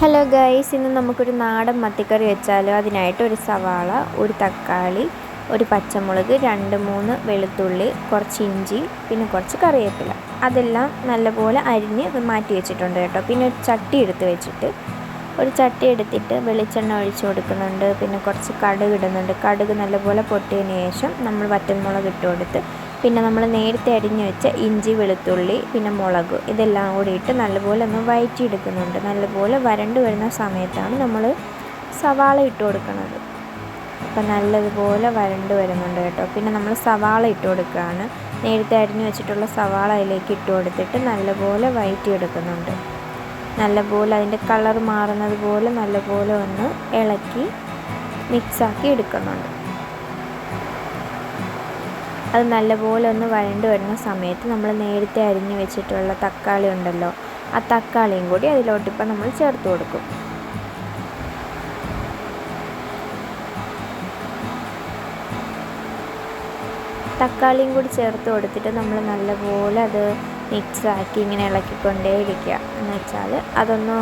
Hello guys ഇന്ന് നമുക്കൊരു നാടൻ മത്തിക്കറി വെച്ചാലോ? അതിനായിട്ട് ഒരു സവാള ഒരു തക്കാളി ഒരു പച്ചമുളക് രണ്ട് മൂന്ന് വെളുത്തുള്ളി കുറച്ച് ഇഞ്ചി പിന്നെ കുറച്ച് കറിവേപ്പില. അതെല്ലാം നല്ലപോലെ അരിഞ്ഞ് മാറ്റി വെച്ചിട്ടുണ്ട് കേട്ടോ. പിന്നെ ഒരു ചട്ടി എടുത്ത് വെച്ചിട്ട് ഒരു ചട്ടി എടുത്തിട്ട് വെളിച്ചെണ്ണ ഒഴിച്ചു കൊടുക്കുന്നുണ്ട്. പിന്നെ കുറച്ച് കടുക് ഇടുന്നുണ്ട്. കടുക് നല്ലപോലെ പൊട്ടിയതിന് ശേഷം നമ്മൾ വറ്റൽമുളക് ഇട്ട് കൊടുത്ത് പിന്നെ നമ്മൾ നേരത്തെ അരിഞ്ഞു വെച്ച ഇഞ്ചി വെളുത്തുള്ളി പിന്നെ മുളക് ഇതെല്ലാം കൂടി ഇട്ട് നല്ലപോലെ ഒന്ന് വയറ്റിയെടുക്കുന്നുണ്ട്. നല്ലപോലെ വരണ്ട് വരുന്ന സമയത്താണ് നമ്മൾ സവാള ഇട്ട് കൊടുക്കുന്നത്. അപ്പം നല്ലതുപോലെ വരണ്ട് വരുന്നുണ്ട് കേട്ടോ. പിന്നെ നമ്മൾ സവാള ഇട്ട് കൊടുക്കുകയാണ്. നേരത്തെ അരിഞ്ഞു വെച്ചിട്ടുള്ള സവാള അതിലേക്ക് ഇട്ട് കൊടുത്തിട്ട് നല്ലപോലെ വയറ്റിയെടുക്കുന്നുണ്ട്. നല്ലപോലെ അതിന്റെ കളർ മാറുന്നത് പോലെ നല്ലപോലെ ഒന്ന് ഇളക്കി മിക്സാക്കി എടുക്കുന്നുണ്ട്. അത് നല്ലപോലെ ഒന്ന് വഴണ്ട് വരുന്ന സമയത്ത് നമ്മൾ നേരത്തെ അരിഞ്ഞു വെച്ചിട്ടുള്ള തക്കാളി ഉണ്ടല്ലോ ആ തക്കാളിയും കൂടി അതിലോട്ട് ഇപ്പം നമ്മൾ ചേർത്ത് കൊടുക്കും. തക്കാളിയും കൂടി ചേർത്ത് കൊടുത്തിട്ട് നമ്മൾ നല്ലപോലെ അത് മിക്സാക്കി ഇങ്ങനെ ഇളക്കിക്കൊണ്ടേ ഇരിക്കുക എന്ന് വെച്ചാൽ അതൊന്ന്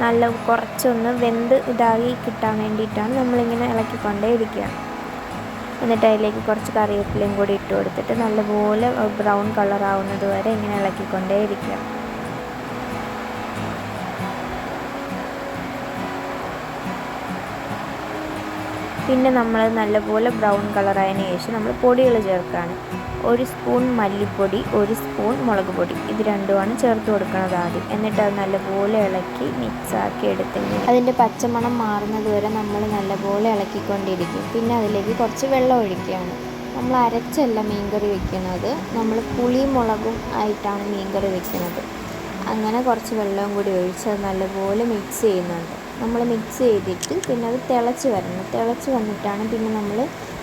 നല്ല കുറച്ചൊന്ന് വെന്ത് ഇതായി കിട്ടാൻ വേണ്ടിയിട്ടാണ് നമ്മളിങ്ങനെ ഇളക്കിക്കൊണ്ടേ ഇരിക്കുക എന്നിട്ട് അതിലേക്ക് കുറച്ച് കറിവേപ്പിലയും കൂടി ഇട്ട് കൊടുത്തിട്ട് നല്ലപോലെ ബ്രൗൺ കളർ ആവുന്നത് വരെ ഇങ്ങനെ ഇളക്കിക്കൊണ്ടേ പിന്നെ നമ്മൾ നല്ലപോലെ ബ്രൗൺ കളറായതിന് ശേഷം നമ്മൾ പൊടികൾ ചേർക്കുകയാണ് ഒരു സ്പൂൺ മല്ലിപ്പൊടി ഒരു സ്പൂൺ മുളക് പൊടി. ഇത് രണ്ടുമാണ് ചേർത്ത് കൊടുക്കുന്നത് ആദ്യം. എന്നിട്ട് അത് നല്ലപോലെ ഇളക്കി മിക്സാക്കി എടുത്തെങ്കിൽ അതിന്റെ പച്ചമണം മാറുന്നത് വരെ നമ്മൾ നല്ലപോലെ ഇളക്കിക്കൊണ്ടിരിക്കും. പിന്നെ അതിലേക്ക് കുറച്ച് വെള്ളം ഒഴിക്കുകയാണ്. നമ്മൾ അരച്ചല്ല മീൻകറി വെക്കുന്നത് നമ്മൾ പുളിയും മുളകും ആയിട്ടാണ് മീൻകറി വെക്കുന്നത് അങ്ങനെ കുറച്ച് വെള്ളവും കൂടി ഒഴിച്ച് അത് നല്ലപോലെ മിക്സ് ചെയ്യുന്നുണ്ട്. നമ്മൾ മിക്സ് ചെയ്തിട്ട് പിന്നെ അത് തിളച്ച് വരണം. തിളച്ച് വന്നിട്ടാണ് പിന്നെ നമ്മൾ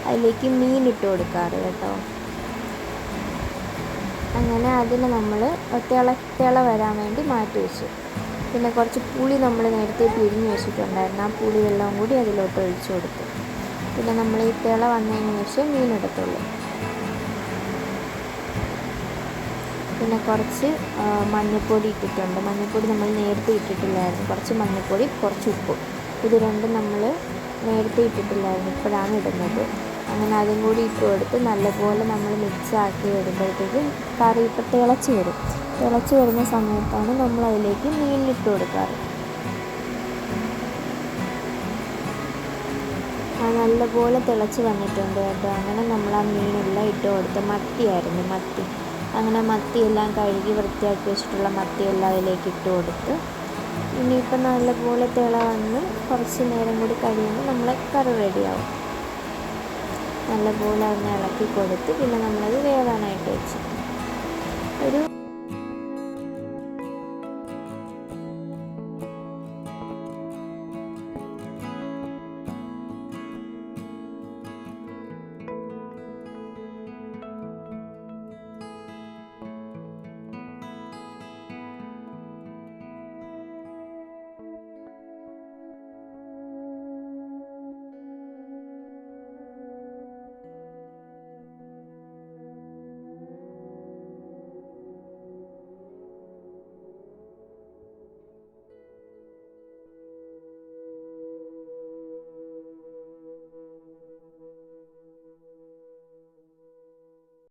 അതിലേക്ക് മീൻ ഇട്ട് കൊടുക്കാറ് കേട്ടോ. അങ്ങനെ അതിന് നമ്മൾ തിള തിള വരാൻ വേണ്ടി മാറ്റി വെച്ചു. പിന്നെ കുറച്ച് പുളി നമ്മൾ നേരത്തെ പിരിഞ്ഞ് വെച്ചിട്ടുണ്ടായിരുന്നു. ആ പുളി വെള്ളവും കൂടി അതിലോട്ട് ഒഴിച്ചു കൊടുത്തു. പിന്നെ നമ്മൾ ഈ തിള വന്നതിന് ശേഷം മീൻ എടുത്തുള്ളൂ. പിന്നെ കുറച്ച് മഞ്ഞൾപ്പൊടി ഇട്ടിട്ടുണ്ട്. മഞ്ഞൾപ്പൊടി നമ്മൾ നേരത്തെ ഇട്ടിട്ടില്ലായിരുന്നു. കുറച്ച് മഞ്ഞൾപ്പൊടി കുറച്ച് ഉപ്പ്. ഇത് രണ്ടും നമ്മൾ നേരത്തെ ഇട്ടിട്ടില്ലായിരുന്നു. ഇപ്പോഴാണ് ഇടുന്നത്. അങ്ങനെ അതും കൂടി ഇട്ട് കൊടുത്ത് നല്ലപോലെ നമ്മൾ മിക്സ് ആക്കി വരുമ്പോഴത്തേക്കും കറി ഇപ്പോൾ തിളച്ച് വരും. തിളച്ച് വരുന്ന സമയത്താണ് നമ്മൾ അതിലേക്ക് മീനിട്ട് കൊടുക്കാറ്. ആ നല്ലപോലെ തിളച്ച് വന്നിട്ടുണ്ട് കേട്ടോ. അങ്ങനെ നമ്മൾ ആ മീനെല്ലാം ഇട്ട് കൊടുത്ത് മത്തിയായിരുന്നു. മത്തി. അങ്ങനെ മത്തിയെല്ലാം കഴുകി വൃത്തിയാക്കി വെച്ചിട്ടുള്ള മത്തിയെല്ലാം അതിലേക്ക് ഇട്ട് കൊടുത്ത് ഇനിയിപ്പോൾ നല്ലപോലെ തിള വന്ന് കുറച്ച് നേരം കൂടി കഴിയുമ്പോൾ നമ്മൾ കറി റെഡിയാവും. നല്ലപോലെ അതിനെ ഇളക്കി കൊടുത്ത് പിന്നെ നമ്മളത് വേവാനായിട്ട് വെച്ചു ഒരു